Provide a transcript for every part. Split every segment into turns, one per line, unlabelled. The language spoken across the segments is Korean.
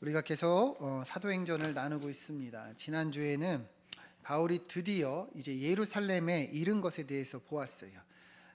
우리가 계속 어, 사도행전을 나누고 있습니다. 지난 주에는 바울이 드디어 이제 예루살렘에 이른 것에 대해서 보았어요.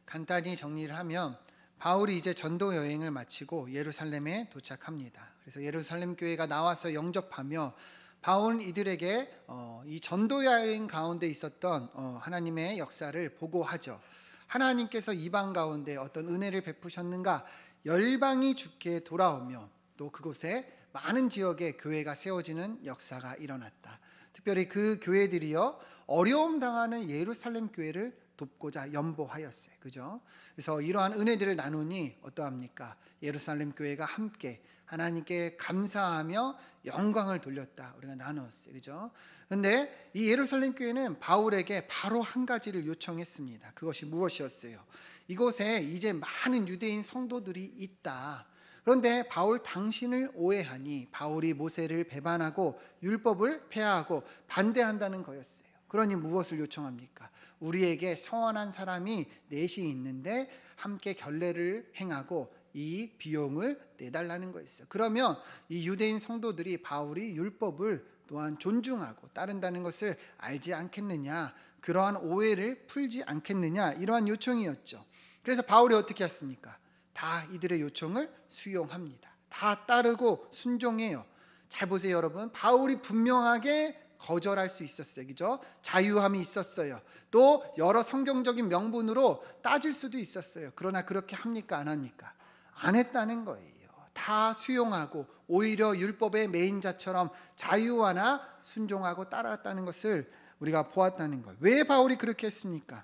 간단히 정리를 하면 바울이 이제 전도 여행을 마치고 예루살렘에 도착합니다. 그래서 예루살렘 교회가 나와서 영접하며 바울은 이들에게 어, 이 전도 여행 가운데 있었던 어, 하나님의 역사를 보고하죠. 하나님께서 이방 가운데 어떤 은혜를 베푸셨는가 열방이 주께 돌아오며 또 그곳에 많은 지역에 교회가 세워지는 역사가 일어났다. 특별히 그 교회들이요 어려움 당하는 예루살렘 교회를 돕고자 연보하였어요. 그죠? 그래서 이러한 은혜들을 나누니 어떠합니까? 예루살렘 교회가 함께 하나님께 감사하며 영광을 돌렸다. 우리가 나누었어요. 그죠? 근데 이 예루살렘 교회는 바울에게 바로 한 가지를 요청했습니다. 그것이 무엇이었어요? 이곳에 이제 많은 유대인 성도들이 있다. 그런데 바울 당신을 오해하니 바울이 모세를 배반하고 율법을 폐하고 반대한다는 거였어요. 그러니 무엇을 요청합니까? 우리에게 서원한 사람이 넷이 있는데 함께 결례를 행하고 이 비용을 내달라는 거였어요. 그러면 이 유대인 성도들이 바울이 율법을 또한 존중하고 따른다는 것을 알지 않겠느냐, 그러한 오해를 풀지 않겠느냐 이러한 요청이었죠. 그래서 바울이 어떻게 했습니까? 다 이들의 요청을 수용합니다. 다 따르고 순종해요. 잘 보세요, 여러분. 바울이 분명하게 거절할 수 있었어요. 그죠? 자유함이 있었어요. 또 여러 성경적인 명분으로 따질 수도 있었어요. 그러나 그렇게 합니까? 안 합니까? 안 했다는 거예요. 다 수용하고 오히려 율법의 메인자처럼 자유화나 순종하고 따랐다는 것을 우리가 보았다는 거예요. 왜 바울이 그렇게 했습니까?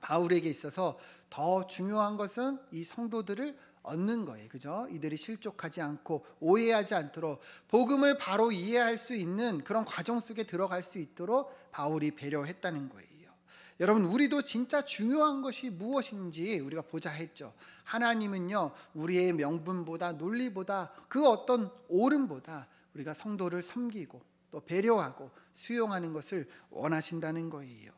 바울에게 있어서 더 중요한 것은 이 성도들을 얻는 거예요. 그죠? 이들이 실족하지 않고 오해하지 않도록 복음을 바로 이해할 수 있는 그런 과정 속에 들어갈 수 있도록 바울이 배려했다는 거예요. 여러분, 우리도 진짜 중요한 것이 무엇인지 우리가 보자 했죠. 하나님은요, 우리의 명분보다 논리보다 그 어떤 옳음보다 우리가 성도를 섬기고 또 배려하고 수용하는 것을 원하신다는 거예요.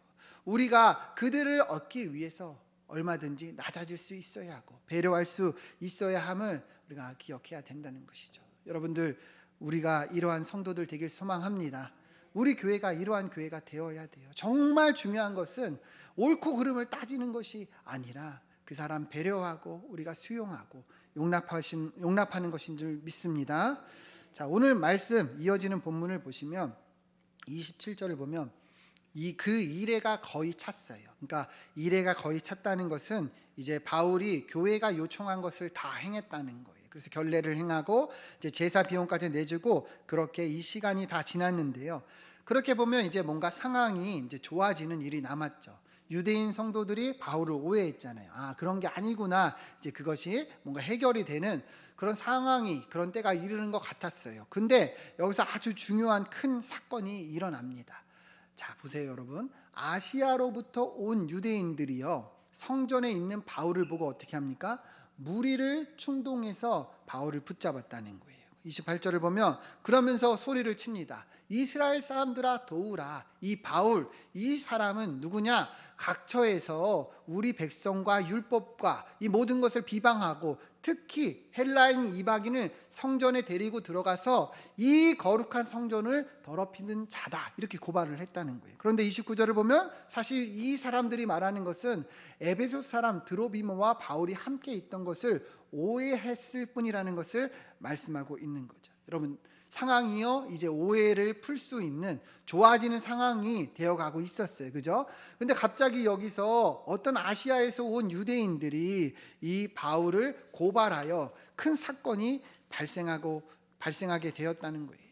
우리가 그들을 얻기 위해서 얼마든지 낮아질 수 있어야 하고 배려할 수 있어야 함을 우리가 기억해야 된다는 것이죠. 여러분들 우리가 이러한 성도들 되길 소망합니다. 우리 교회가 이러한 교회가 되어야 돼요. 정말 중요한 것은 옳고 그름을 따지는 것이 아니라 그 사람 배려하고 우리가 수용하고 용납하신 용납하는 것인 줄 믿습니다. 자, 오늘 말씀 이어지는 본문을 보시면 27절을 보면 이 그 이래가 거의 찼어요. 그러니까 이래가 거의 찼다는 것은 이제 바울이 교회가 요청한 것을 다 행했다는 거예요. 그래서 결례를 행하고 이제 제사 비용까지 내주고 그렇게 이 시간이 다 지났는데요. 그렇게 보면 이제 뭔가 상황이 이제 좋아지는 일이 남았죠. 유대인 성도들이 바울을 오해했잖아요. 아, 그런 게 아니구나. 이제 그것이 뭔가 해결이 되는 그런 상황이 그런 때가 이르는 것 같았어요. 근데 여기서 아주 중요한 큰 사건이 일어납니다. 자, 보세요, 여러분. 아시아로부터 온 유대인들이요. 성전에 있는 바울을 보고 어떻게 합니까? 무리를 충동해서 바울을 붙잡았다는 거예요. 28절을 보면 그러면서 소리를 칩니다. 이스라엘 사람들아 도우라. 이 바울 이 사람은 누구냐? 각처에서 우리 백성과 율법과 이 모든 것을 비방하고 특히 헬라인 이방인을 성전에 데리고 들어가서 이 거룩한 성전을 더럽히는 자다 이렇게 고발을 했다는 거예요. 그런데 29절을 보면 사실 이 사람들이 말하는 것은 에베소 사람 드로비모와 바울이 함께 있던 것을 오해했을 뿐이라는 것을 말씀하고 있는 거죠. 여러분 상황이요 이제 오해를 풀 수 있는 좋아지는 상황이 되어가고 있었어요, 그죠? 근데 갑자기 여기서 어떤 아시아에서 온 유대인들이 이 바울을 고발하여 큰 사건이 발생하고 발생하게 되었다는 거예요.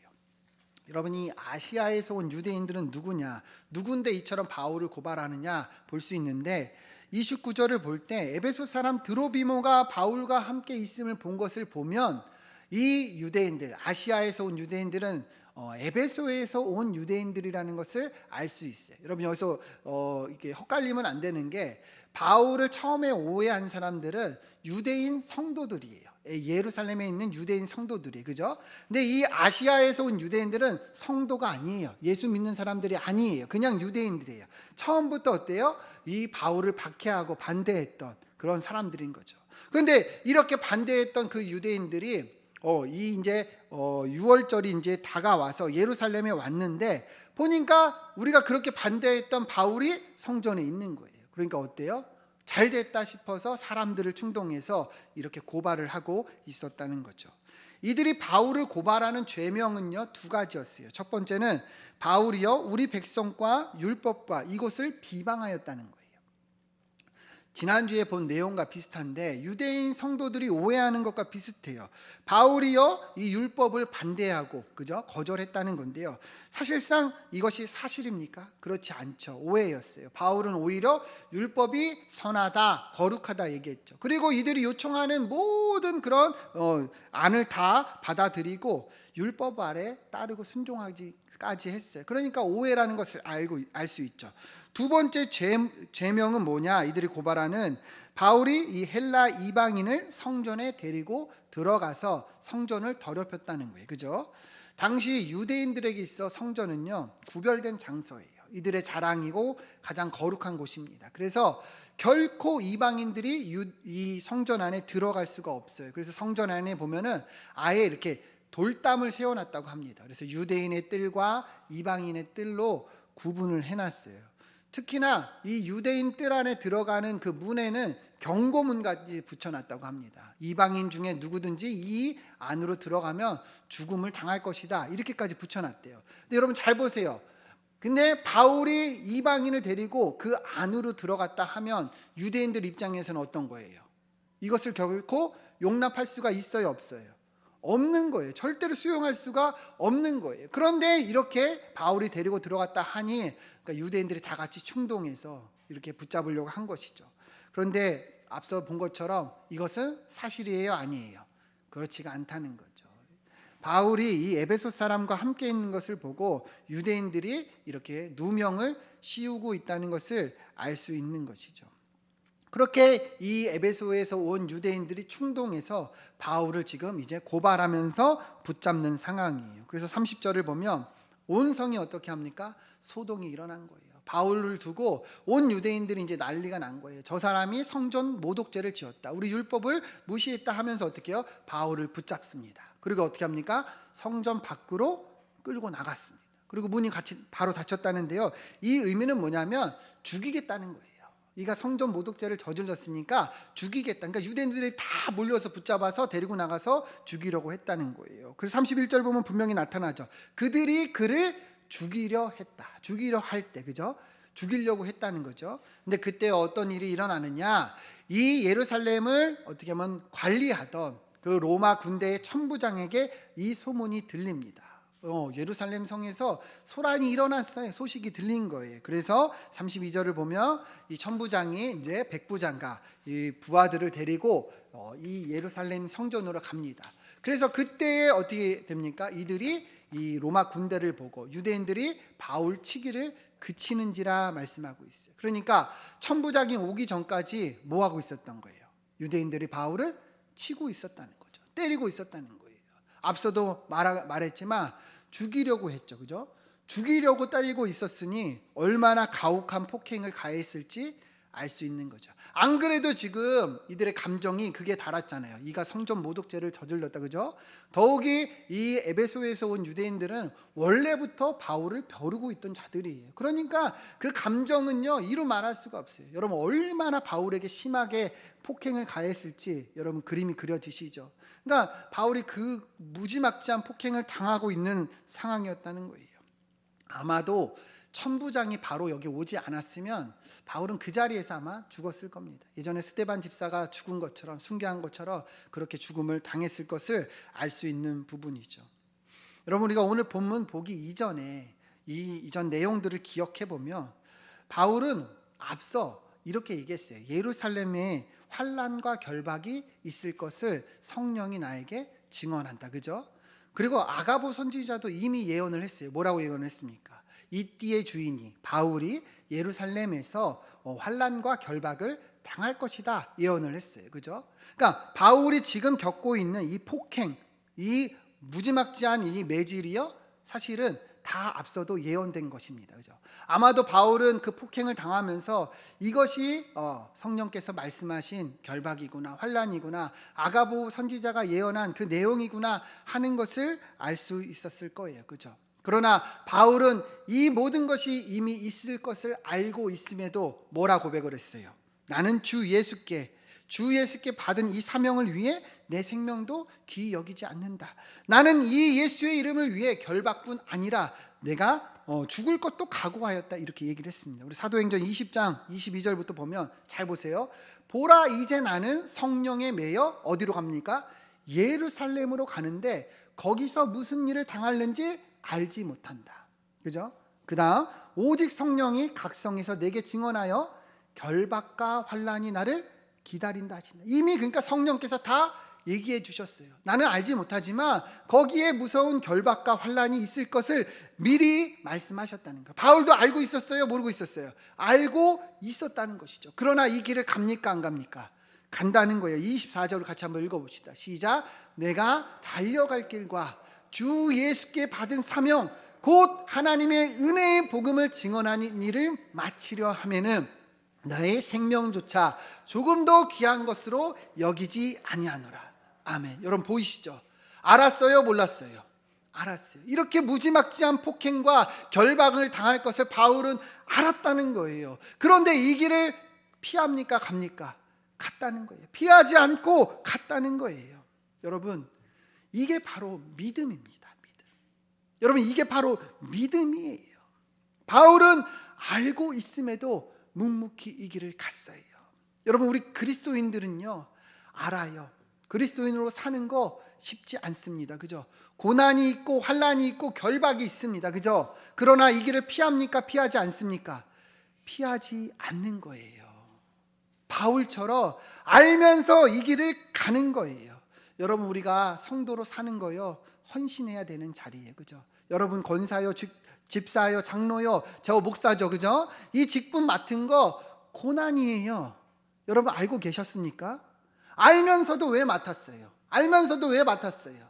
여러분이 아시아에서 온 유대인들은 누구냐? 누군데 이처럼 바울을 고발하느냐 볼 수 있는데 29절을 볼 때 에베소 사람 드로비모가 바울과 함께 있음을 본 것을 보면 이 유대인들 아시아에서 온 유대인들은 어, 에베소에서 온 유대인들이라는 것을 알 수 있어요. 여러분 여기서 어, 이게 헛갈리면 안 되는 게 바울을 처음에 오해한 사람들은 유대인 성도들이에요. 예루살렘에 있는 유대인 성도들이 그죠? 근데 이 아시아에서 온 유대인들은 성도가 아니에요. 예수 믿는 사람들이 아니에요. 그냥 유대인들이에요. 처음부터 어때요? 이 바울을 박해하고 반대했던 그런 사람들인 거죠. 그런데 이렇게 반대했던 그 유대인들이 어, 이 이제 어, 6월절이 이제 다가와서 예루살렘에 왔는데 보니까 우리가 그렇게 반대했던 바울이 성전에 있는 거예요. 그러니까 어때요? 잘 됐다 싶어서 사람들을 충동해서 이렇게 고발을 하고 있었다는 거죠. 이들이 바울을 고발하는 죄명은요 두 가지였어요. 첫 번째는 바울이요 우리 백성과 율법과 이곳을 비방하였다는 거예요. 지난주에 본 내용과 비슷한데 유대인 성도들이 오해하는 것과 비슷해요. 바울이요 이 율법을 반대하고 그죠 거절했다는 건데요. 사실상 이것이 사실입니까? 그렇지 않죠. 오해였어요. 바울은 오히려 율법이 선하다, 거룩하다 얘기했죠. 그리고 이들이 요청하는 모든 그런 어, 안을 다 받아들이고 율법 아래 따르고 순종하기까지 했어요. 그러니까 오해라는 것을 알고 알 수 있죠. 두 번째 죄, 죄명은 뭐냐? 이들이 고발하는 바울이 이 헬라 이방인을 성전에 데리고 들어가서 성전을 더럽혔다는 거예요. 그죠? 당시 유대인들에게 있어 성전은요 구별된 장소예요. 이들의 자랑이고 가장 거룩한 곳입니다. 그래서 결코 이방인들이 유, 이 성전 안에 들어갈 수가 없어요. 그래서 성전 안에 보면은 아예 이렇게 돌담을 세워놨다고 합니다. 그래서 유대인의 뜰과 이방인의 뜰로 구분을 해놨어요. 특히나 이 유대인 뜰 안에 들어가는 그 문에는 경고문까지 붙여놨다고 합니다. 이방인 중에 누구든지 이 안으로 들어가면 죽음을 당할 것이다. 이렇게까지 붙여놨대요. 근데 여러분 잘 보세요. 근데 바울이 이방인을 데리고 그 안으로 들어갔다 하면 유대인들 입장에서는 어떤 거예요? 이것을 결코 용납할 수가 있어요, 없어요? 없는 거예요. 절대로 수용할 수가 없는 거예요. 그런데 이렇게 바울이 데리고 들어갔다 하니 그러니까 유대인들이 다 같이 충동해서 이렇게 붙잡으려고 한 것이죠. 그런데 앞서 본 것처럼 이것은 사실이에요, 아니에요? 그렇지가 않다는 거죠. 바울이 이 에베소 사람과 함께 있는 것을 보고 유대인들이 이렇게 누명을 씌우고 있다는 것을 알 수 있는 것이죠. 그렇게 이 에베소에서 온 유대인들이 충동해서 바울을 지금 이제 고발하면서 붙잡는 상황이에요. 그래서 30절을 보면 온 성이 어떻게 합니까? 소동이 일어난 거예요. 바울을 두고 온 유대인들이 이제 난리가 난 거예요. 저 사람이 성전 모독죄를 지었다. 우리 율법을 무시했다 하면서 어떻게 해요? 바울을 붙잡습니다. 그리고 어떻게 합니까? 성전 밖으로 끌고 나갔습니다. 그리고 문이 같이 바로 닫혔다는데요. 이 의미는 뭐냐면 죽이겠다는 거예요. 이가 성전 모독죄를 저질렀으니까 죽이겠다. 그러니까 유대인들이 다 몰려서 붙잡아서 데리고 나가서 죽이려고 했다는 거예요. 그래서 31절 보면 분명히 나타나죠. 그들이 그를 죽이려 했다. 죽이려 할 때, 그죠? 죽이려고 했다는 거죠. 근데 그때 어떤 일이 일어나느냐? 이 예루살렘을 어떻게 하면 관리하던 그 로마 군대의 천부장에게 이 소문이 들립니다. 어, 예루살렘 성에서 소란이 일어났어요. 소식이 들린 거예요. 그래서 32절을 보면 이 천부장이 이제 백부장과 이 부하들을 데리고 어, 이 예루살렘 성전으로 갑니다. 그래서 그때 어떻게 됩니까? 이들이 이 로마 군대를 보고 유대인들이 바울 치기를 그치는지라 말씀하고 있어요. 그러니까 천부장이 오기 전까지 뭐 하고 있었던 거예요? 유대인들이 바울을 치고 있었다는 거죠. 때리고 있었다는 거예요. 앞서도 말, 말했지만 죽이려고 했죠. 그죠? 죽이려고 때리고 있었으니 얼마나 가혹한 폭행을 가했을지 알 수 있는 거죠. 안 그래도 지금 이들의 감정이 그게 달았잖아요. 이가 성전 모독죄를 저질렀다. 그죠? 더욱이 이 에베소에서 온 유대인들은 원래부터 바울을 벼르고 있던 자들이에요. 그러니까 그 감정은요, 이루 말할 수가 없어요. 여러분 얼마나 바울에게 심하게 폭행을 가했을지 여러분 그림이 그려지시죠. 그러니까 바울이 그 무지막지한 폭행을 당하고 있는 상황이었다는 거예요. 아마도 천부장이 바로 여기 오지 않았으면 바울은 그 자리에서 아마 죽었을 겁니다. 예전에 스테반 집사가 죽은 것처럼 순교한 것처럼 그렇게 죽음을 당했을 것을 알 수 있는 부분이죠. 여러분 우리가 오늘 본문 보기 이전에 이 이전 내용들을 기억해 보면 바울은 앞서 이렇게 얘기했어요. 예루살렘에 환란과 결박이 있을 것을 성령이 나에게 증언한다. 그죠? 그리고 아가보 선지자도 이미 예언을 했어요. 뭐라고 예언을 했습니까? 이 띠의 주인이 바울이 예루살렘에서 어, 환란과 결박을 당할 것이다 예언을 했어요. 그죠? 그러니까 바울이 지금 겪고 있는 이 폭행, 이 무지막지한 이 매질이요 사실은 다 앞서도 예언된 것입니다. 그죠? 아마도 바울은 그 폭행을 당하면서 이것이 어, 성령께서 말씀하신 결박이구나, 환란이구나, 아가보 선지자가 예언한 그 내용이구나 하는 것을 알 수 있었을 거예요. 그죠? 그러나 바울은 이 모든 것이 이미 있을 것을 알고 있음에도 뭐라 고백을 했어요? 나는 주 예수께 주 예수께 받은 이 사명을 위해 내 생명도 귀히 여기지 않는다. 나는 이 예수의 이름을 위해 결박뿐 아니라 내가 어, 죽을 것도 각오하였다 이렇게 얘기를 했습니다. 우리 사도행전 20장 22절부터 보면 잘 보세요. 보라 이제 나는 성령에 매여 어디로 갑니까? 예루살렘으로 가는데 거기서 무슨 일을 당할는지 알지 못한다. 그죠? 그 다음 오직 성령이 각성에서 내게 증언하여 결박과 환란이 나를 기다린다 하신다. 이미 그러니까 성령께서 다 얘기해 주셨어요. 나는 알지 못하지만 거기에 무서운 결박과 환란이 있을 것을 미리 말씀하셨다는 거. 바울도 알고 있었어요, 모르고 있었어요. 알고 있었다는 것이죠. 그러나 이 길을 갑니까 안 갑니까? 간다는 거예요. 24절을 같이 한번 읽어 봅시다. 시작. 내가 달려갈 길과 주 예수께 받은 사명 곧 하나님의 은혜의 복음을 증언하는 일을 마치려 하면은 나의 생명조차 조금 더 귀한 것으로 여기지 아니하노라. 아멘. 여러분 보이시죠? 알았어요, 몰랐어요? 알았어요. 이렇게 무지막지한 폭행과 결박을 당할 것을 바울은 알았다는 거예요. 그런데 이 길을 피합니까? 갑니까? 갔다는 거예요. 피하지 않고 갔다는 거예요. 여러분, 이게 바로 믿음입니다. 믿음. 여러분, 이게 바로 믿음이에요. 바울은 알고 있음에도 묵묵히 이 길을 갔어요. 여러분 우리 그리스도인들은요 알아요. 그리스도인으로 사는 거 쉽지 않습니다. 그죠? 고난이 있고 환란이 있고 결박이 있습니다. 그죠? 그러나 이 길을 피합니까? 피하지 않습니까? 피하지 않는 거예요. 바울처럼 알면서 이 길을 가는 거예요. 여러분 우리가 성도로 사는 거요 헌신해야 되는 자리예요. 그죠? 여러분 권사요 즉 집사요, 장로요, 저 목사죠, 그죠? 이 직분 맡은 거 고난이에요. 여러분 알고 계셨습니까? 알면서도 왜 맡았어요? 알면서도 왜 맡았어요?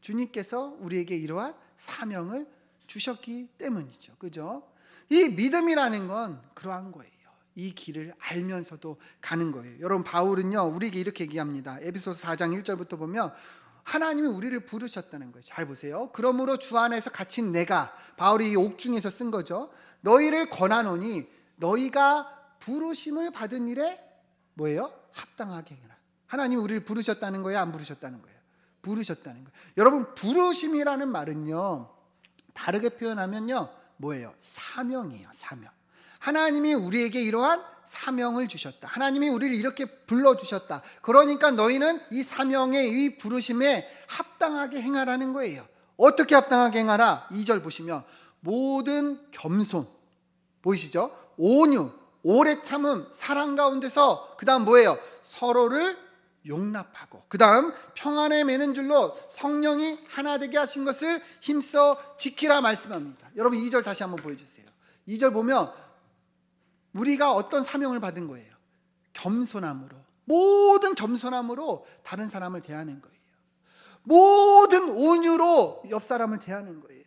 주님께서 우리에게 이러한 사명을 주셨기 때문이죠. 그죠? 이 믿음이라는 건 그러한 거예요. 이 길을 알면서도 가는 거예요. 여러분 바울은요, 우리에게 이렇게 얘기합니다. 에베소서 4장 1절부터 보면 하나님이 우리를 부르셨다는 거예요. 잘 보세요. 그러므로 주 안에서 갇힌 내가 바울이 이 옥중에서 쓴 거죠. 너희를 권하노니 너희가 부르심을 받은 일에 뭐예요? 합당하게 행하라. 하나님이 우리를 부르셨다는 거예요, 안 부르셨다는 거예요? 부르셨다는 거예요. 여러분 부르심이라는 말은요. 다르게 표현하면요. 뭐예요? 사명이에요, 사명. 하나님이 우리에게 이러한 사명을 주셨다. 하나님이 우리를 이렇게 불러 주셨다. 그러니까 너희는 이 사명에 이 부르심에 합당하게 행하라는 거예요. 어떻게 합당하게 행하라? 2절 보시면 모든 겸손 보이시죠? 온유, 오래 참음, 사랑 가운데서 그 다음 뭐예요? 서로를 용납하고 그 다음 평안에 매는 줄로 성령이 하나 되게 하신 것을 힘써 지키라 말씀합니다. 여러분 2절 다시 한번 보여 주세요. 2절 보면 우리가 어떤 사명을 받은 거예요? 겸손함으로. 모든 겸손함으로 다른 사람을 대하는 거예요. 모든 온유로 옆 사람을 대하는 거예요.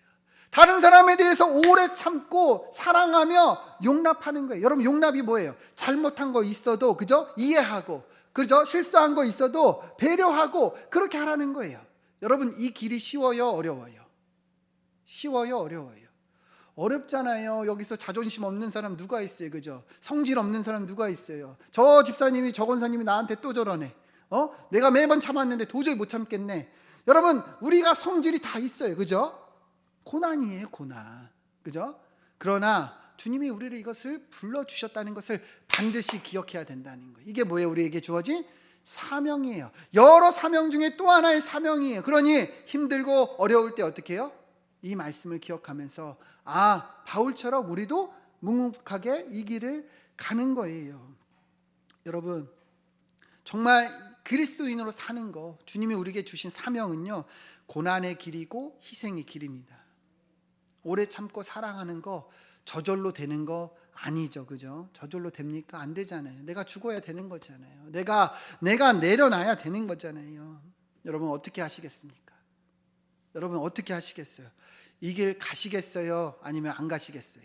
다른 사람에 대해서 오래 참고 사랑하며 용납하는 거예요. 여러분 용납이 뭐예요? 잘못한 거 있어도 그죠? 이해하고 그죠? 실수한 거 있어도 배려하고 그렇게 하라는 거예요. 여러분 이 길이 쉬워요, 어려워요? 쉬워요, 어려워요? 어렵잖아요. 여기서 자존심 없는 사람 누가 있어요, 그죠? 성질 없는 사람 누가 있어요? 저 집사님이, 저 권사님이 나한테 또 저러네. 어? 내가 매번 참았는데 도저히 못 참겠네. 여러분, 우리가 성질이 다 있어요, 그죠? 고난이에요, 고난. 그죠? 그러나 주님이 우리를 이것을 불러 주셨다는 것을 반드시 기억해야 된다는 거예요. 이게 뭐예요? 우리에게 주어진 사명이에요. 여러 사명 중에 또 하나의 사명이에요. 그러니 힘들고 어려울 때 어떻게 해요? 이 말씀을 기억하면서 아, 바울처럼 우리도 묵묵하게 이 길을 가는 거예요. 여러분, 정말 그리스도인으로 사는 거, 주님이 우리에게 주신 사명은요, 고난의 길이고 희생의 길입니다. 오래 참고 사랑하는 거 저절로 되는 거 아니죠. 그죠? 저절로 됩니까? 안 되잖아요. 내가 죽어야 되는 거잖아요. 내가 내가 내려놔야 되는 거잖아요. 여러분 어떻게 하시겠습니까? 여러분 어떻게 하시겠어요? 이 길 가시겠어요? 아니면 안 가시겠어요?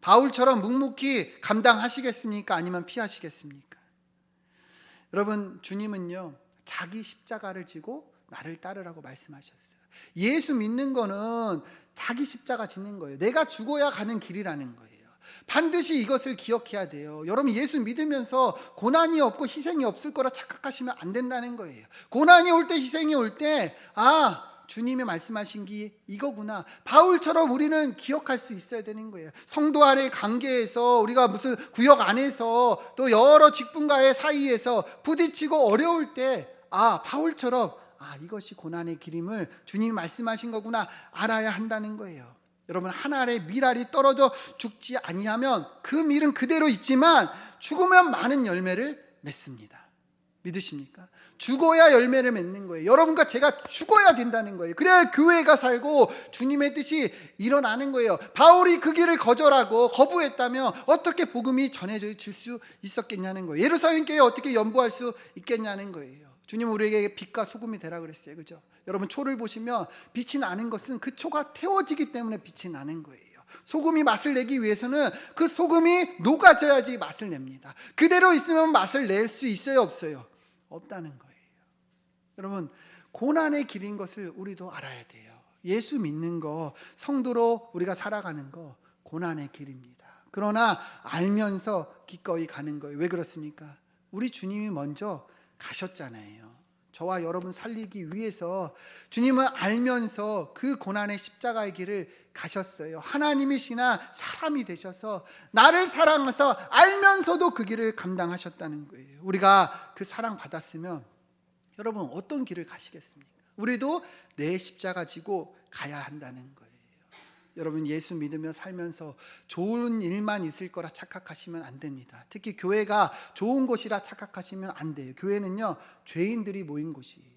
바울처럼 묵묵히 감당하시겠습니까? 아니면 피하시겠습니까? 여러분, 주님은요, 자기 십자가를 지고 나를 따르라고 말씀하셨어요. 예수 믿는 거는 자기 십자가 짓는 거예요. 내가 죽어야 가는 길이라는 거예요. 반드시 이것을 기억해야 돼요. 여러분 예수 믿으면서 고난이 없고 희생이 없을 거라 착각하시면 안 된다는 거예요. 고난이 올 때 희생이 올 때 아, 주님이 말씀하신 게 이거구나. 바울처럼 우리는 기억할 수 있어야 되는 거예요. 성도 안의 관계에서 우리가 무슨 구역 안에서 또 여러 직분가의 사이에서 부딪히고 어려울 때 아, 바울처럼 아, 이것이 고난의 길임을 주님이 말씀하신 거구나 알아야 한다는 거예요. 여러분 한 알의 밀알이 떨어져 죽지 아니하면 그 밀은 그대로 있지만 죽으면 많은 열매를 맺습니다. 믿으십니까? 죽어야 열매를 맺는 거예요. 여러분과 제가 죽어야 된다는 거예요. 그래야 교회가 살고 주님의 뜻이 일어나는 거예요. 바울이 그 길을 거절하고 거부했다면 어떻게 복음이 전해질 수 있었겠냐는 거예요. 예루살렘 교회 어떻게 연보할 수 있겠냐는 거예요. 주님 우리에게 빛과 소금이 되라 그랬어요. 그죠? 여러분 초를 보시면 빛이 나는 것은 그 초가 태워지기 때문에 빛이 나는 거예요. 소금이 맛을 내기 위해서는 그 소금이 녹아져야지 맛을 냅니다. 그대로 있으면 맛을 낼 수 있어요, 없어요? 없다는 거예요. 여러분, 고난의 길인 것을 우리도 알아야 돼요. 예수 믿는 거, 성도로 우리가 살아가는 거 고난의 길입니다. 그러나 알면서 기꺼이 가는 거예요. 왜 그렇습니까? 우리 주님이 먼저 가셨잖아요. 저와 여러분 살리기 위해서 주님은 알면서 그 고난의 십자가의 길을 가셨어요. 하나님이시나 사람이 되셔서 나를 사랑해서 알면서도 그 길을 감당하셨다는 거예요. 우리가 그 사랑 받았으면 여러분 어떤 길을 가시겠습니까? 우리도 내 십자가 지고 가야 한다는 거예요. 여러분 예수 믿으며 살면서 좋은 일만 있을 거라 착각하시면 안 됩니다. 특히 교회가 좋은 곳이라 착각하시면 안 돼요. 교회는요 죄인들이 모인 곳이에요.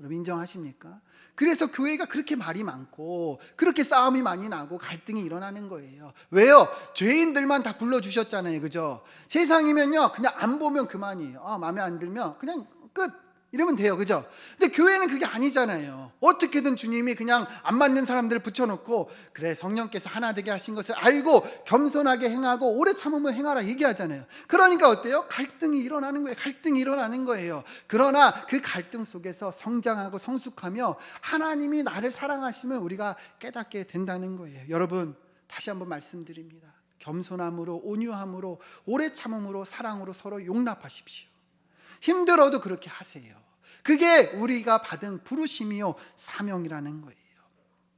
여러분 인정하십니까? 그래서 교회가 그렇게 말이 많고 그렇게 싸움이 많이 나고 갈등이 일어나는 거예요. 왜요? 죄인들만 다 불러 주셨잖아요. 그죠? 세상이면요 그냥 안 보면 그만이에요. 아 마음에 안 들면 그냥 끝. 이러면 돼요. 그죠? 근데 교회는 그게 아니잖아요. 어떻게든 주님이 그냥 안 맞는 사람들을 붙여놓고, 그래, 성령께서 하나 되게 하신 것을 알고 겸손하게 행하고 오래 참으면 행하라 얘기하잖아요. 그러니까 어때요? 갈등이 일어나는 거예요. 갈등이 일어나는 거예요. 그러나 그 갈등 속에서 성장하고 성숙하며 하나님이 나를 사랑하시면 우리가 깨닫게 된다는 거예요. 여러분, 다시 한번 말씀드립니다. 겸손함으로, 온유함으로, 오래 참음으로, 사랑으로 서로 용납하십시오. 힘들어도 그렇게 하세요. 그게 우리가 받은 부르심이요 사명이라는 거예요.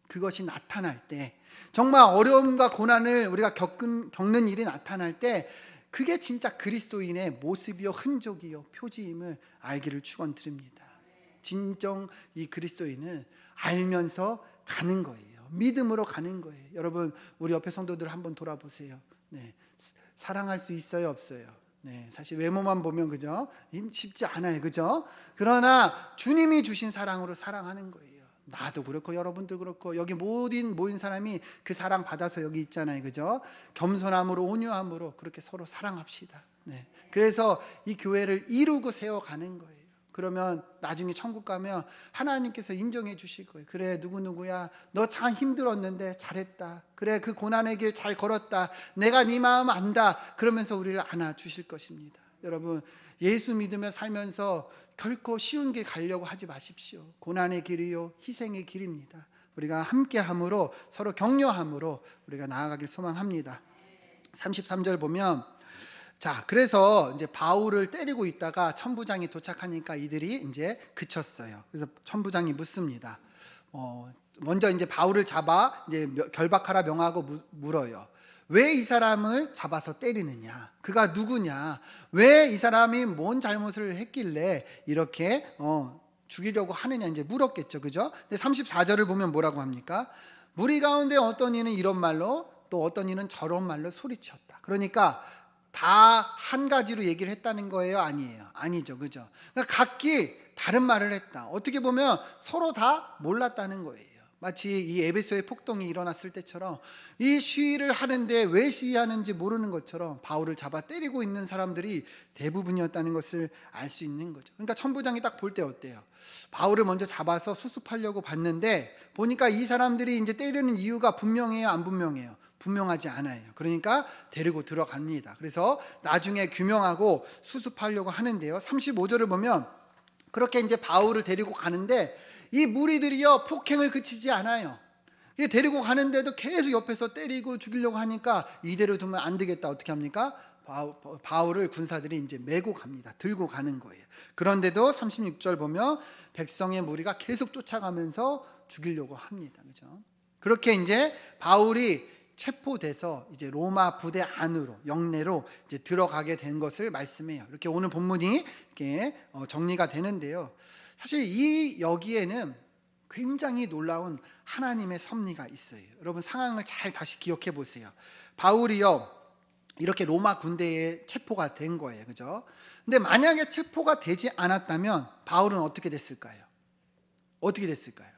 그것이 나타날 때 정말 어려움과 고난을 우리가 겪은, 겪는 일이 나타날 때 그게 진짜 그리스도인의 모습이요 흔적이요 표지임을 알기를 축원드립니다. 진정 이 그리스도인을 알면서 가는 거예요. 믿음으로 가는 거예요. 여러분 우리 옆에 성도들 한번 돌아보세요. 네. 사랑할 수 있어요, 없어요? 네, 사실 외모만 보면 그죠? 쉽지 않아요, 그죠? 그러나 주님이 주신 사랑으로 사랑하는 거예요. 나도 그렇고 여러분도 그렇고 여기 모인 모인 사람이 그 사랑 받아서 여기 있잖아요, 그죠? 겸손함으로 온유함으로 그렇게 서로 사랑합시다. 네, 그래서 이 교회를 이루고 세워 가는 거예요. 그러면 나중에 천국 가면 하나님께서 인정해 주실 거예요. 그래, 누구누구야. 너 참 힘들었는데 잘했다. 그래, 그 고난의 길 잘 걸었다. 내가 네 마음 안다. 그러면서 우리를 안아 주실 것입니다. 여러분, 예수 믿으며 살면서 결코 쉬운 길 가려고 하지 마십시오. 고난의 길이요, 희생의 길입니다. 우리가 함께 함으로 서로 격려함으로 우리가 나아가길 소망합니다. 33절 보면 자, 그래서 이제 바울을 때리고 있다가 천부장이 도착하니까 이들이 이제 그쳤어요. 그래서 천부장이 묻습니다. 어, 먼저 이제 바울을 잡아 이제 결박하라 명하고 무, 물어요. 왜 이 사람을 잡아서 때리느냐? 그가 누구냐? 왜 이 사람이 뭔 잘못을 했길래 이렇게 어, 죽이려고 하느냐 이제 물었겠죠. 그죠? 근데 34절을 보면 뭐라고 합니까? 무리 가운데 어떤 이는 이런 말로 또 어떤 이는 저런 말로 소리쳤다. 그러니까 다 한 가지로 얘기를 했다는 거예요? 아니에요. 아니죠. 그죠? 그러니까 각기 다른 말을 했다. 어떻게 보면 서로 다 몰랐다는 거예요. 마치 이 에베소의 폭동이 일어났을 때처럼 이 시위를 하는데 왜 시위하는지 모르는 것처럼 바울을 잡아 때리고 있는 사람들이 대부분이었다는 것을 알 수 있는 거죠. 그러니까 천부장이 딱 볼 때 어때요? 바울을 먼저 잡아서 수습하려고 봤는데 보니까 이 사람들이 이제 때리는 이유가 분명해요, 안 분명해요? 분명하지 않아요. 그러니까 데리고 들어갑니다. 그래서 나중에 규명하고 수습하려고 하는데요. 35절을 보면 그렇게 이제 바울을 데리고 가는데 이 무리들이요 폭행을 그치지 않아요. 데리고 가는데도 계속 옆에서 때리고 죽이려고 하니까 이대로 두면 안 되겠다. 어떻게 합니까? 바울, 바울을 군사들이 이제 메고 갑니다. 들고 가는 거예요. 그런데도 36절 보면 백성의 무리가 계속 쫓아가면서 죽이려고 합니다. 그죠? 그렇게 이제 바울이 체포돼서 이제 로마 부대 안으로 영내로 이제 들어가게 된 것을 말씀해요. 이렇게 오늘 본문이 이렇게 어, 정리가 되는데요. 사실 이 여기에는 굉장히 놀라운 하나님의 섭리가 있어요. 여러분 상황을 잘 다시 기억해 보세요. 바울이요 이렇게 로마 군대에 체포가 된 거예요, 그죠? 근데 만약에 체포가 되지 않았다면 바울은 어떻게 됐을까요? 어떻게 됐을까요?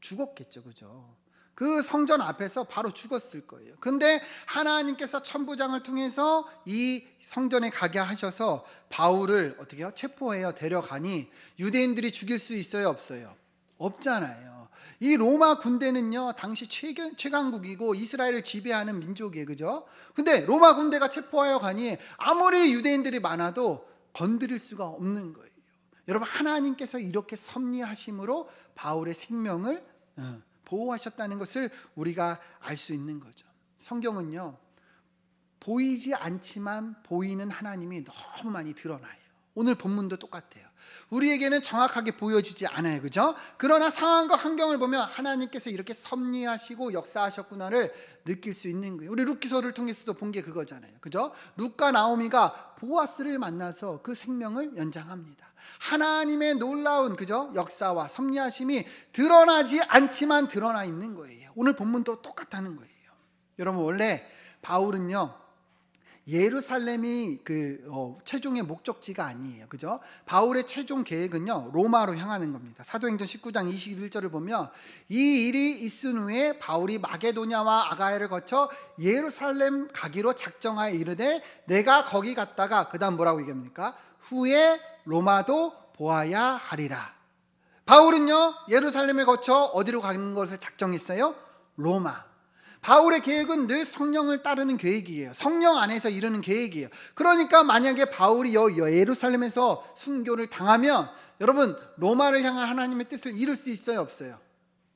죽었겠죠, 그죠? 그 성전 앞에서 바로 죽었을 거예요. 근데 하나님께서 천부장을 통해서 이 성전에 가게 하셔서 바울을 어떻게 해요? 체포해요. 데려가니 유대인들이 죽일 수 있어요, 없어요? 없잖아요. 이 로마 군대는요, 당시 최강, 최강국이고 이스라엘을 지배하는 민족이에요. 그죠? 근데 로마 군대가 체포하여 가니 아무리 유대인들이 많아도 건드릴 수가 없는 거예요. 여러분, 하나님께서 이렇게 섭리하심으로 바울의 생명을 어, 보호하셨다는 것을 우리가 알 수 있는 거죠. 성경은요, 보이지 않지만 보이는 하나님이 너무 많이 드러나요. 오늘 본문도 똑같아요. 우리에게는 정확하게 보여지지 않아요. 그죠? 그러나 상황과 환경을 보면 하나님께서 이렇게 섭리하시고 역사하셨구나를 느낄 수 있는 거예요. 우리 루키서를 통해서도 본 게 그거잖아요. 그죠? 룻과 나오미가 보아스를 만나서 그 생명을 연장합니다. 하나님의 놀라운 그죠? 역사와 섭리하심이 드러나지 않지만 드러나 있는 거예요. 오늘 본문도 똑같다는 거예요. 여러분 원래 바울은요. 예루살렘이 그 어, 최종의 목적지가 아니에요. 그죠? 바울의 최종 계획은요. 로마로 향하는 겁니다. 사도행전 19장 21절을 보면 이 일이 있은 후에 바울이 마게도냐와 아가야를 거쳐 예루살렘 가기로 작정하여 이르되 내가 거기 갔다가 그다음 뭐라고 얘기합니까? 후에 로마도 보아야 하리라. 바울은요. 예루살렘을 거쳐 어디로 가는 것을 작정했어요? 로마. 바울의 계획은 늘 성령을 따르는 계획이에요. 성령 안에서 이루는 계획이에요. 그러니까 만약에 바울이 예루살렘에서 순교를 당하면 여러분 로마를 향한 하나님의 뜻을 이룰 수 있어요, 없어요?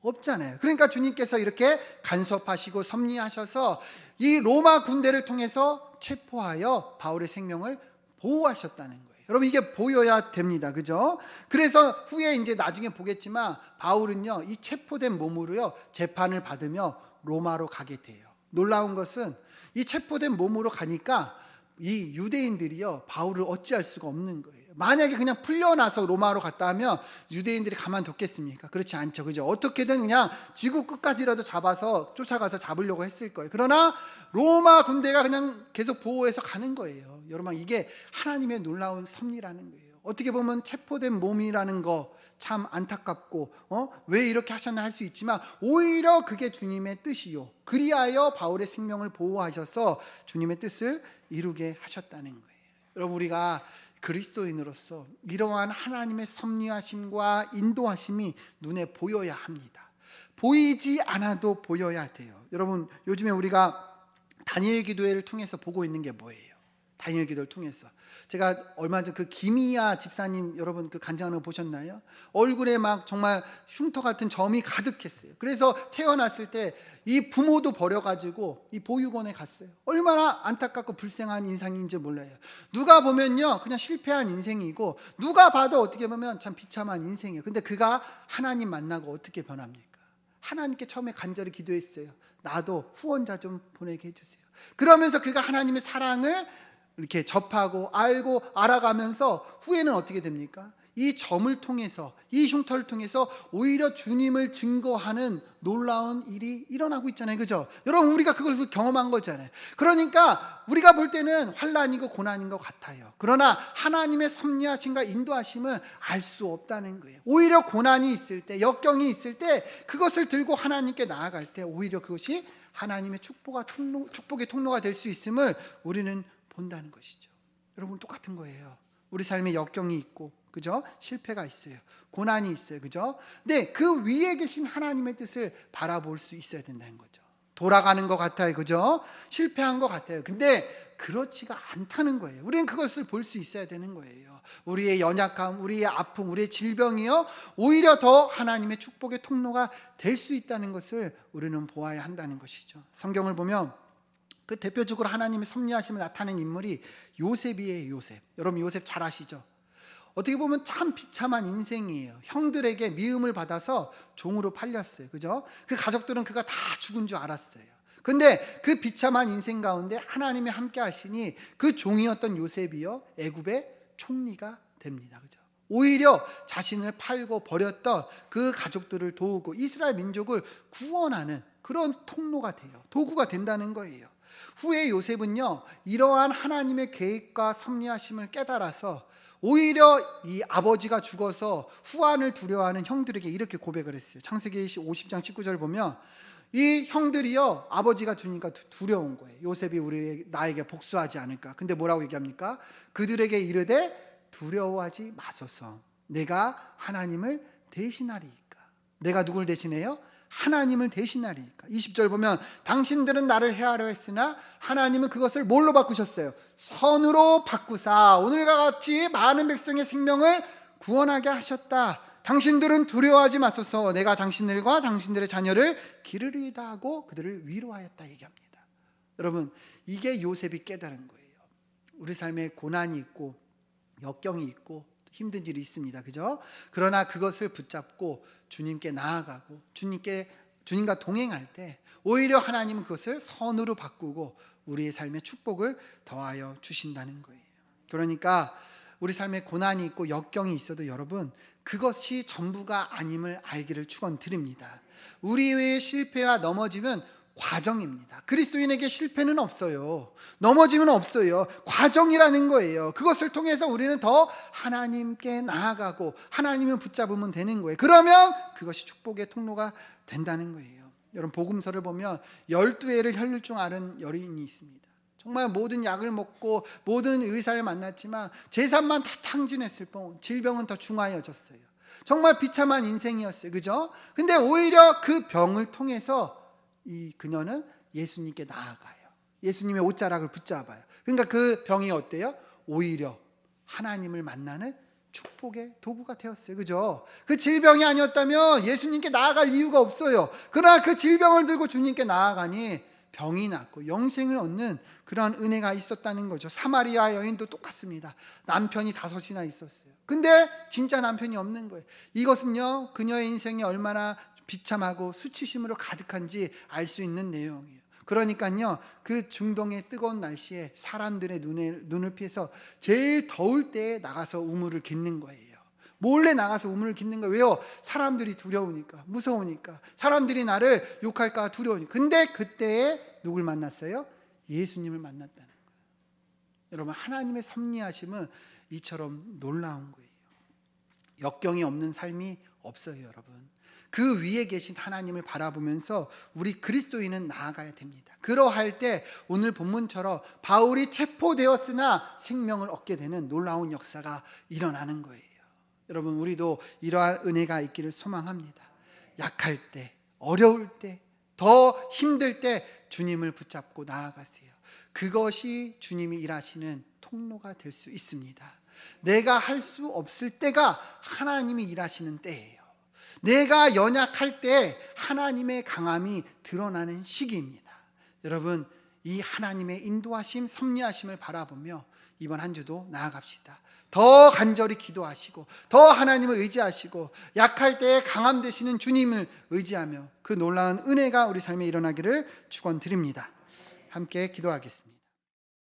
없잖아요. 그러니까 주님께서 이렇게 간섭하시고 섭리하셔서 이 로마 군대를 통해서 체포하여 바울의 생명을 보호하셨다는 거예요. 여러분 이게 보여야 됩니다. 그죠? 그래서 후에 이제 나중에 보겠지만 바울은요. 이 체포된 몸으로요. 재판을 받으며 로마로 가게 돼요. 놀라운 것은 이 체포된 몸으로 가니까 이 유대인들이요 바울을 어찌할 수가 없는 거예요. 만약에 그냥 풀려나서 로마로 갔다 하면 유대인들이 가만뒀겠습니까? 그렇지 않죠. 그죠? 어떻게든 그냥 지구 끝까지라도 잡아서 쫓아가서 잡으려고 했을 거예요. 그러나 로마 군대가 그냥 계속 보호해서 가는 거예요. 여러분 이게 하나님의 놀라운 섭리라는 거예요. 어떻게 보면 체포된 몸이라는 거 참 안타깝고 어? 왜 이렇게 하셨나 할 수 있지만 오히려 그게 주님의 뜻이요. 그리하여 바울의 생명을 보호하셔서 주님의 뜻을 이루게 하셨다는 거예요. 여러분 우리가 그리스도인으로서 이러한 하나님의 섭리하심과 인도하심이 눈에 보여야 합니다. 보이지 않아도 보여야 돼요. 여러분 요즘에 우리가 다니엘 기도회를 통해서 보고 있는 게 뭐예요? 다니엘 기도를 통해서 제가 얼마 전 그 김희아 집사님 여러분 그 간증하는 거 보셨나요? 얼굴에 막 정말 흉터 같은 점이 가득했어요. 그래서 태어났을 때 이 부모도 버려가지고 이 보육원에 갔어요. 얼마나 안타깝고 불쌍한 인상인지 몰라요. 누가 보면요 그냥 실패한 인생이고 누가 봐도 어떻게 보면 참 비참한 인생이에요. 근데 그가 하나님 만나고 어떻게 변합니까? 하나님께 처음에 간절히 기도했어요. 나도 후원자 좀 보내게 해주세요. 그러면서 그가 하나님의 사랑을 이렇게 접하고 알고 알아가면서 후에는 어떻게 됩니까? 이 점을 통해서 이 흉터를 통해서 오히려 주님을 증거하는 놀라운 일이 일어나고 있잖아요. 그죠? 여러분 우리가 그것을 경험한 거잖아요. 그러니까 우리가 볼 때는 환란이고 고난인 것 같아요. 그러나 하나님의 섭리하심과 인도하심을 알 수 없다는 거예요. 오히려 고난이 있을 때, 역경이 있을 때 그것을 들고 하나님께 나아갈 때 오히려 그것이 하나님의 축복의 통로가 될 수 있음을 우리는 본다는 것이죠. 여러분 똑같은 거예요. 우리 삶에 역경이 있고 그죠? 실패가 있어요. 고난이 있어요. 그죠? 근데 그 위에 계신 하나님의 뜻을 바라볼 수 있어야 된다는 거죠. 돌아가는 것 같아요. 그죠? 실패한 것 같아요. 근데 그렇지가 않다는 거예요. 우리는 그것을 볼 수 있어야 되는 거예요. 우리의 연약함, 우리의 아픔, 우리의 질병이요. 오히려 더 하나님의 축복의 통로가 될 수 있다는 것을 우리는 보아야 한다는 것이죠. 성경을 보면 그 대표적으로 하나님의 섭리하심을 나타낸 인물이 요셉이에요, 요셉. 여러분 요셉 잘 아시죠? 어떻게 보면 참 비참한 인생이에요. 형들에게 미움을 받아서 종으로 팔렸어요. 그죠? 그 가족들은 그가 다 죽은 줄 알았어요. 근데 그 비참한 인생 가운데 하나님이 함께 하시니 그 종이었던 요셉이요. 애굽의 총리가 됩니다. 그죠? 오히려 자신을 팔고 버렸던 그 가족들을 도우고 이스라엘 민족을 구원하는 그런 통로가 돼요. 도구가 된다는 거예요. 후에 요셉은요, 이러한 하나님의 계획과 섭리하심을 깨달아서 오히려 이 아버지가 죽어서 후환을 두려워하는 형들에게 이렇게 고백을 했어요. 창세기 50장 19절 보면 이 형들이요 아버지가 주니까 두- 두려운 거예요. 요셉이 우리 나에게 복수하지 않을까. 근데 뭐라고 얘기합니까? 그들에게 이르되 두려워하지 마소서. 내가 하나님을 대신하리이까. 내가 누굴 대신해요? 하나님을 대신하리니까. 20절 보면 당신들은 나를 해하려 했으나 하나님은 그것을 뭘로 바꾸셨어요? 선으로 바꾸사 오늘과 같이 많은 백성의 생명을 구원하게 하셨다. 당신들은 두려워하지 마소서. 내가 당신들과 당신들의 자녀를 기르리다 하고 그들을 위로하였다 얘기합니다. 여러분, 이게 요셉이 깨달은 거예요. 우리 삶에 고난이 있고 역경이 있고 힘든 일이 있습니다. 그죠? 그러나 그것을 붙잡고 주님께 나아가고 주님께 주님과 동행할 때 오히려 하나님은 그것을 선으로 바꾸고 우리의 삶에 축복을 더하여 주신다는 거예요. 그러니까 우리 삶에 고난이 있고 역경이 있어도 여러분 그것이 전부가 아님을 알기를 축원드립니다. 우리의 실패와 넘어짐은 과정입니다. 그리스도인에게 실패는 없어요. 넘어짐은 없어요. 과정이라는 거예요. 그것을 통해서 우리는 더 하나님께 나아가고 하나님을 붙잡으면 되는 거예요. 그러면 그것이 축복의 통로가 된다는 거예요. 여러분 복음서를 보면 12회를 혈류증 앓은 여인이 있습니다. 정말 모든 약을 먹고 모든 의사를 만났지만 재산만 다 탕진했을 뿐 질병은 더 중하여졌어요. 정말 비참한 인생이었어요. 그죠? 근데 오히려 그 병을 통해서 이 그녀는 예수님께 나아가요. 예수님의 옷자락을 붙잡아요. 그러니까 그 병이 어때요? 오히려 하나님을 만나는 축복의 도구가 되었어요. 그죠? 그 질병이 아니었다면 예수님께 나아갈 이유가 없어요. 그러나 그 질병을 들고 주님께 나아가니 병이 낫고 영생을 얻는 그러한 은혜가 있었다는 거죠. 사마리아 여인도 똑같습니다. 남편이 다섯이나 있었어요. 근데 진짜 남편이 없는 거예요. 이것은요, 그녀의 인생이 얼마나 비참하고 수치심으로 가득한지 알 수 있는 내용이에요. 그러니까요, 그 중동의 뜨거운 날씨에 사람들의 눈에, 눈을 피해서 제일 더울 때에 나가서 우물을 깃는 거예요. 몰래 나가서 우물을 깃는 거예요. 왜요? 사람들이 두려우니까, 무서우니까. 사람들이 나를 욕할까 두려우니까. 근데 그때에 누굴 만났어요? 예수님을 만났다는 거예요. 여러분, 하나님의 섭리하심은 이처럼 놀라운 거예요. 역경이 없는 삶이 없어요, 여러분. 그 위에 계신 하나님을 바라보면서 우리 그리스도인은 나아가야 됩니다. 그러할 때 오늘 본문처럼 바울이 체포되었으나 생명을 얻게 되는 놀라운 역사가 일어나는 거예요. 여러분, 우리도 이러한 은혜가 있기를 소망합니다. 약할 때, 어려울 때, 더 힘들 때 주님을 붙잡고 나아가세요. 그것이 주님이 일하시는 통로가 될 수 있습니다. 내가 할 수 없을 때가 하나님이 일하시는 때예요. 내가 연약할 때 하나님의 강함이 드러나는 시기입니다. 여러분, 이 하나님의 인도하심, 섭리하심을 바라보며 이번 한 주도 나아갑시다. 더 간절히 기도하시고, 더 하나님을 의지하시고, 약할 때 강함 되시는 주님을 의지하며 그 놀라운 은혜가 우리 삶에 일어나기를 축원드립니다. 함께 기도하겠습니다.